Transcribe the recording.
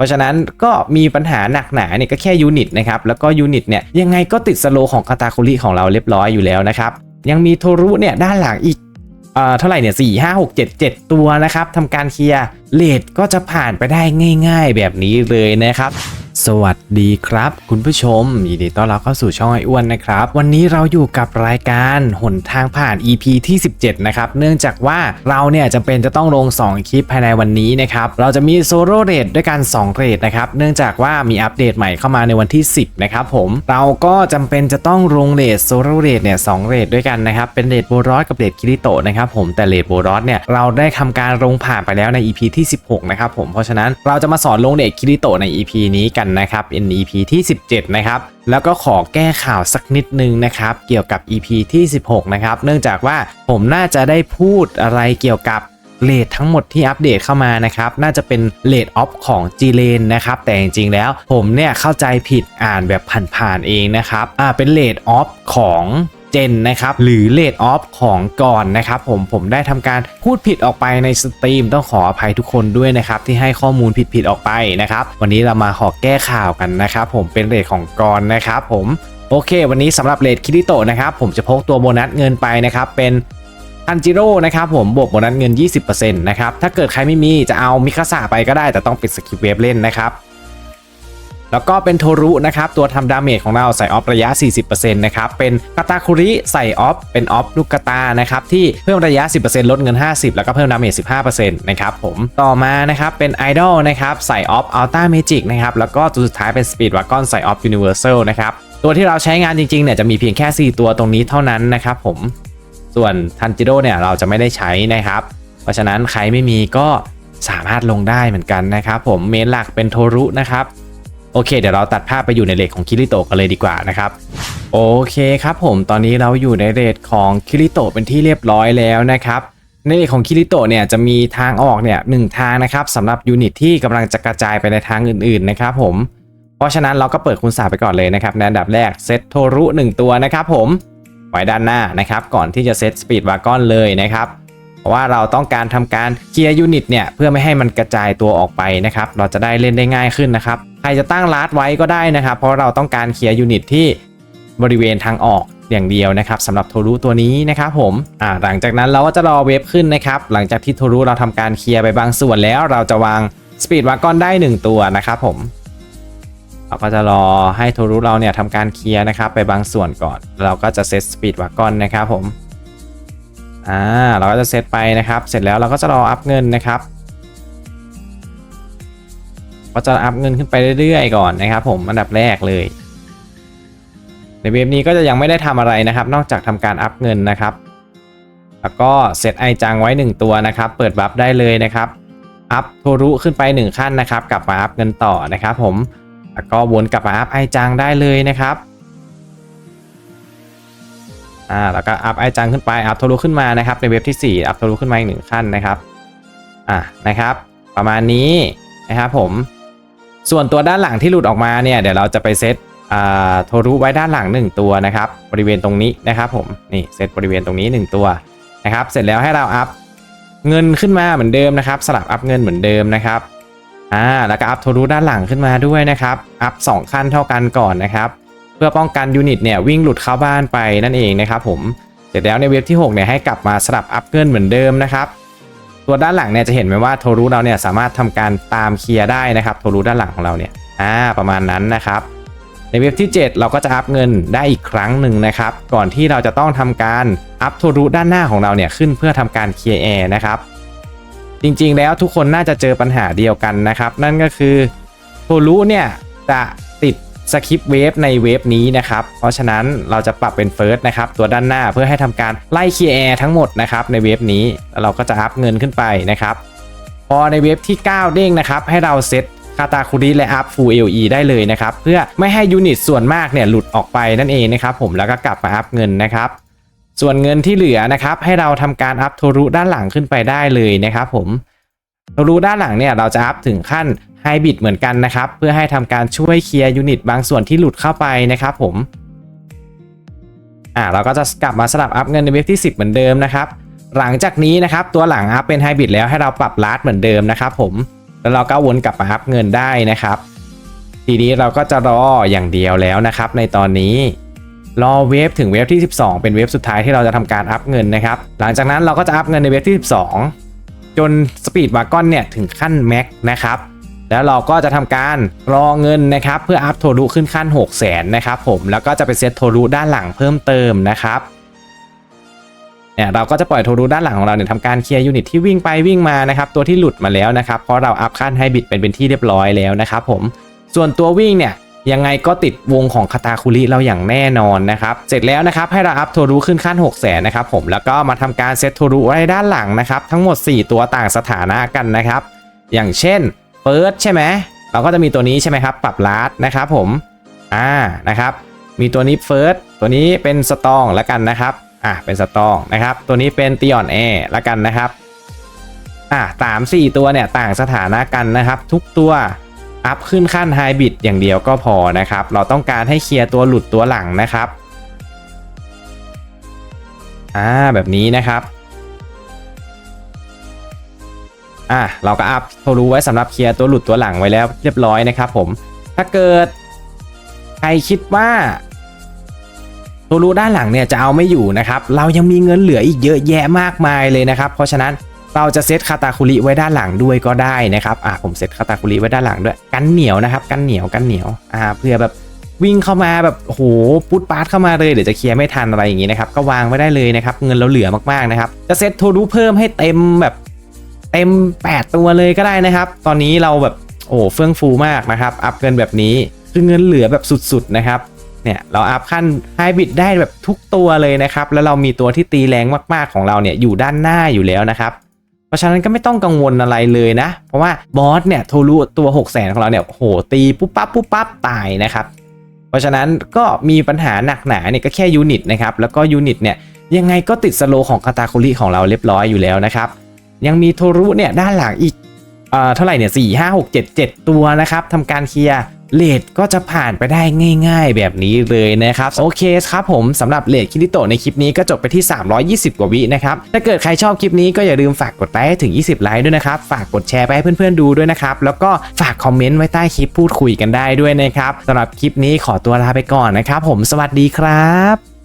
ราะฉะนั้นก็มีปัญหาหนักหนาเนี่ยก็แค่ยูนิตนะครับแล้วก็ยูนิตเนี่ยยังไงก็ติดสโลของคาตาคุริของเราเรียบร้อยอยู่แล้วนะครับยังมีโทรุเนี่ยด้านหลังอีกเอ่อเท่าไหร่เนี่ยสี่ห้าหกเจ็ดเจ็ดตัวนะครับทำการเคลียร์เลดก็จะผ่านไปได้ง่าย ๆ แบบนี้เลยนะครับ สวัสดีครับ คุณผู้ชมยินดีต้อนรับเข้าสู่ช่องไออ้วนนะครับ วันนี้เราอยู่กับรายการหนทางผ่าน EP ที่ 17 นะครับ เนื่องจากว่าเราเนี่ยจำเป็นจะต้องลง 2 คลิปภายในวันนี้นะครับ เราจะมีโซโล่เรทด้วยกัน 2 เรทนะครับ เนื่องจากว่ามีอัปเดตใหม่เข้ามาในวันที่ 10 นะครับผม เราก็จำเป็นจะต้องลงเรทโซโล่เรทเนี่ยสเรทด้วยกันนะครับ เป็นเรทโบรอสกับเรทคิริโตะนะครับผม แต่เรทโบรอสเนี่ยเราได้ทำการลงผ่านไปแล้วใน EP ที่ 16 นะครับผม เพราะฉะนั้นเราจะมาสอนลงเรทคิริโตะใน EP นี้กันนะครับใน EP ที่ 17 นะครับ แล้วก็ขอแก้ข่าวสักนิดนึงนะครับ เกี่ยวกับ EP ที่ 16 นะครับ เนื่องจากว่าผมน่าจะได้พูดอะไรเกี่ยวกับเลททั้งหมดที่อัปเดตเข้ามานะครับ น่าจะเป็นเลทออฟของจีเลนนะครับ แต่จริงๆแล้วผมเนี่ยเข้าใจผิดอ่านแบบผ่านๆเองนะครับ อ่าเป็นเลทออฟของ เจนนะครับหรือเลดออฟของก่อนนะครับผมผมได้ทำการพูดผิดออกไปในสตรีมต้องขออภัยทุกคนด้วยนะครับที่ให้ข้อมูลผิดๆออกไปนะครับวันนี้เรามาขอแก้ข่าวกันนะครับผมเป็นเลทของกอนนะครับผมโอเค วันนี้สำหรับเลทคิริโตะนะครับผมจะพกตัวโบนัสเงินไปนะครับเป็นอันจิโร่นะครับผมบวกโบนัสเงิน 20%นะครับถ้าเกิดใครไม่มีจะเอามิคาสะไปก็ได้แต่ต้องปิดสกิปเวฟเล่นนะครับ แล้วก็เป็นโทรุนะครับตัวทำดาเมจของเราใส่ออฟระยะ 40%นะครับเป็นกาตาคุริใส่ออฟเป็นออฟลูกกาตานะครับที่เพิ่มระยะ 10%ลดเงิน 50 แล้วก็เพิ่มดาเมจ 15%นะครับผมต่อมานะครับเป็นไอดอลนะครับใส่ออฟอัลต้าเมจิกนะครับแล้วก็ตัวสุดท้ายเป็นสปีดวากอนใส่ออฟยูนิเวอร์แซลนะครับตัวที่เราใช้งานจริงๆเนี่ยจะมีเพียงแค่ 4 ตัวตรงนี้เท่านั้นนะครับผมส่วนทันจิโร่เนี่ยเราจะไม่ได้ใช้นะครับ เพราะฉะนั้นใครไม่มีก็สามารถลงได้เหมือนกันนะครับผมเมนหลักเป็นโทรุนะครับ โอเค เดี๋ยวเราตัดภาพไปอยู่ในเลทของคิริโตะกันเลยดีกว่านะครับโอเคครับผมตอนนี้เราอยู่ในเลทของคิริโตะเป็นที่เรียบร้อยแล้วนะครับในเลทของคิริโตะเนี่ยจะมีทางออกเนี่ยหนึ่งทางนะครับสำหรับยูนิตที่กำลังจะกระจายไปในทางอื่นๆนะครับผมเพราะฉะนั้นเราก็เปิดคูณสาไปก่อนเลยนะครับในอันดับแรกเซตโทรุ1ตัวนะครับผมไว้ด้านหน้านะครับก่อนที่จะเซตสปีดวากอนเลยนะครับ เพราะว่าเราต้องการทำการเคลียร์ยูนิตเนี่ยเพื่อไม่ให้มันกระจายตัวออกไปนะครับเราจะได้เล่นได้ง่ายขึ้นนะครับใครจะตั้งลาดไว้ก็ได้นะครับ เพราะเราต้องการเคลียร์ยูนิตที่บริเวณทางออกอย่างเดียวนะครับสำหรับโทรุตัวนี้นะครับผมอ่าหลังจากนั้นเราก็จะรอเวฟขึ้นนะครับหลังจากที่โทรุเราทำการเคลียร์ไปบางส่วนแล้ว เราจะวางสปีดวากอนได้ 1 ตัวนะครับผมเราก็จะรอให้โทรุเราเนี่ยทำการเคลียร์นะครับไปบางส่วนก่อน เราก็จะเซตสปีดวากอนนะครับผม อ่าเราก็จะเซตไปนะครับ เสร็จแล้วเราก็จะรออัพเงินนะครับก็จะอัพเงินขึ้นไปเรื่อยๆก่อนนะครับ ผมอันดับแรกเลย ในเว็บนี้ก็จะยังไม่ได้ทำอะไรนะครับ นอกจากทำการอัพเงินนะครับ แล้วก็เซตไอจังไว้ 1 ตัวนะครับ เปิดบัฟได้เลยนะครับอัพโทรุขึ้นไป 1 ขั้นนะครับ กลับมาอัพเงินต่อนะครับ ผมแล้วก็วนกลับมาอัพไอจังได้เลยนะครับ อ่าแล้วก็อัพไอจังขึ้นไปอัพโทรุขึ้นมานะครับในเว็บที่4อัพโทรุขึ้นมาอีกหนึ่งขั้นนะครับอ่านะครับ ประมาณนี้นะครับผมส่วนตัวด้านหลังที่หลุดออกมาเนี่ยเดี๋ยวเราจะไปเซตอ่าโทรุไว้ด้านหลัง 1 ตัวนะครับ บริเวณตรงนี้นะครับผมนี่เซตบริเวณตรงนี้ 1 ตัวนะครับ เสร็จแล้วให้เราอัพเงินขึ้นมาเหมือนเดิมนะครับ สลับอัพเงินเหมือนเดิมนะครับอ่าแล้วก็อัพโทรุด้านหลังขึ้นมาด้วยนะครับ อัพ2ขั้นเท่ากันก่อนนะครับ พื่อป้องกันยูนิตเนี่ยวิ่งหลุดเข้าบ้านไปนั่นเองนะครับผมเสร็จแล้วในเว็บที่6เนี่ยให้กลับมาสลับอัพเงินเหมือนเดิมนะครับตัวด้านหลังเนี่ยจะเห็นไหมว่าโทรุเราเนี่ยสามารถทำการตามเคลียร์ได้นะครับโทรุด้านหลังของเราเนี่ยอ่าประมาณนั้นนะครับในเว็บที่ 7 เราก็จะอัพเงินได้อีกครั้งหนึ่งนะครับ ก่อนที่เราจะต้องทำการอัพโทรุด้านหน้าของเราเนี่ยขึ้นเพื่อทำการเคลียร์แอร์นะครับจริงๆแล้วทุกคนน่าจะเจอปัญหาเดียวกันนะครับ นั่นก็คือโทรุเนี่ยจะ สคริปต์เวฟในเวฟนี้นะครับ เพราะฉะนั้นเราจะปรับเป็นเฟิร์สนะครับตัวด้านหน้าเพื่อให้ทำการไล่เคลียร์แอร์ทั้งหมดนะครับในเวฟนี้แล้วเราก็จะอัพเงินขึ้นไปนะครับ พอในเวฟที่ 9 เด้งนะครับให้เราเซตคาตาคุริและอัพฟูลเอลีได้เลยนะครับ เพื่อไม่ให้ยูนิตส่วนมากเนี่ยหลุดออกไปนั่นเองนะครับผมแล้วก็กลับมาอัพเงินนะครับ ส่วนเงินที่เหลือนะครับให้เราทำการอัพโทรุด้านหลังขึ้นไปได้เลยนะครับผม รุด้านหลังเนี่ยเราจะอัพถึงขั้นไฮบิดเหมือนกันนะครับ เพื่อให้ทำการช่วยเคลียร์ยูนิตบางส่วนที่หลุดเข้าไปนะครับผมอ่าเราก็จะกลับมาสลับอัพเงินในเว็บที่ 10 เหมือนเดิมนะครับ หลังจากนี้นะครับตัวหลังอัพเป็นไฮบริดแล้วให้เราปรับลาดเหมือนเดิมนะครับผมแล้วเราก็วนกลับมาอัพเงินได้นะครับ ทีนี้เราก็จะรออย่างเดียวแล้วนะครับ ในตอนนี้รอเวฟถึงเวฟที่ 12 เป็นเวฟสุดท้ายที่เราจะทำการอัพเงินนะครับ หลังจากนั้นเราก็จะอัพเงินในเวฟที่ 12 จนสปีดวากอนเนี่ยถึงขั้นแม็กนะครับแล้วเราก็จะทำการรอเงินนะครับ เพื่ออัพโทรุขึ้นขั้น 6 0 0 0 0นนะครับผมแล้วก็จะไปเซตโทรุด้านหลังเพิ่มเติมนะครับเนี่ยเราก็จะปล่อยโทรุด้านหลังของเราเนี่ยทำการเคลียร์ยูนิตที่วิ่งไปวิ่งมานะครับ ตัวที่หลุดมาแล้วนะครับ เพราะเราอัพขั้นไฮบริดเป็นเป็นที่เรียบร้อยแล้วนะครับผมส่วนตัววิ่งเนี่ย ยังไงก็ติดวงของคาตาคุริเราอย่างแน่นอนนะครับ เสร็จแล้วนะครับให้เราอัพโทรุขึ้นขั้น6 0 0 0 0นนะครับผมแล้วก็มาทำการเซตโทรุไว้ด้านหลังนะครับทั้งหมด 4 ตัวต่างสถานะกันนะครับ อย่างเช่นเฟิร์สใช่ไหมเราก็จะมีตัวนี้ใช่ไหมครับ ปรับลาดนะครับผมอ่านะครับมีตัวนี้เฟิร์สตัวนี้เป็นสตองแล้วกันนะครับอ่าเป็นสตองนะครับ ตัวนี้เป็นตีออนแอร์แล้วกันนะครับอ่าสามสี่ตัวเนี่ยต่างสถานะกันนะครับ ทุกตัว อัพขึ้นขั้นไฮบิดอย่างเดียวก็พอนะครับ เราต้องการให้เคลียร์ตัวหลุดตัวหลังนะครับอ่าแบบนี้นะครับอะเราก็อัพโทรู้ไว้สำหรับเคลียร์ตัวหลุดตัวหลังไว้แล้วเรียบร้อยนะครับผมถ้าเกิดใครคิดว่าโทรู้ด้านหลังเนี่ยจะเอาไม่อยู่นะครับ เรายังมีเงินเหลืออีกเยอะแยะมากมายเลยนะครับ เพราะฉะนั้น เราจะเซตคาตาคุริไว้ด้านหลังด้วยก็ได้นะครับอะผมเซตคาตาคุริไว้ด้านหลังด้วย กันเหนียวนะครับ กันเหนียวกันเหนียวอ่าเพื่อแบบวิ่งเข้ามาแบบโหปุดปาดเข้ามาเลยเดี๋ยวจะเคลียร์ไม่ทันอะไรอย่างงี้นะครับก็วางไว้ได้เลยนะครับเงินเราเหลือมากๆนะครับจะเซตโทรูเพิ่มให้เต็มแบบเต็ม 8 ตัวเลยก็ได้นะครับ ตอนนี้เราแบบโอ้เฟื่องฟูมากนะครับอัพเงินแบบนี้คือเงินเหลือแบบสุดๆนะครับเนี่ยเราอัพขั้นไฮบริดได้แบบทุกตัวเลยนะครับแล้วเรามีตัวที่ตีแรงมากๆของเราเนี่ยอยู่ด้านหน้าอยู่แล้วนะครับ เพราะฉะนั้นก็ไม่ต้องกังวลอะไรเลยนะ เพราะว่าบอสเนี่ยโทรุตัว 6 0 0 0 0ของเราเนี่ยโหตีปุ๊บปั๊บปุ๊บปั๊บตายนะครับ เพราะฉะนั้นก็มีปัญหาหนักหนาเนี่ยก็แค่ยูนิตนะครับแล้วก็ยูนิตเนี่ยยังไงก็ติดสโลของคาตาคุริของเราเรียบร้อยอยู่แล้วนะครับ ยังมีโทรุเนี่ยด้านหลังอีกเอ่อเท่าไหร่เนี่ยสี่ห้าหกเจ็ดเจ็ดตัวนะครับทำการเคลียร์ เลดก็จะผ่านไปได้ง่าย ๆ แบบนี้เลยนะครับโอเคครับผมสำหรับเลดคิริโตในคลิปนี้ก็จบไปที่ 320 กว่าวินะครับถ้าเกิดใครชอบคลิปนี้ก็อย่าลืมฝากกดไลค์ให้ถึง 20 ไลค์ด้วยนะครับฝากกดแชร์ไปให้เพื่อนๆดูด้วยนะครับแล้วก็ฝากคอมเมนต์ไว้ใต้คลิปพูดคุยกันได้ด้วยนะครับสำหรับคลิปนี้ขอตัวลาไปก่อนนะครับผมสวัสดีครับ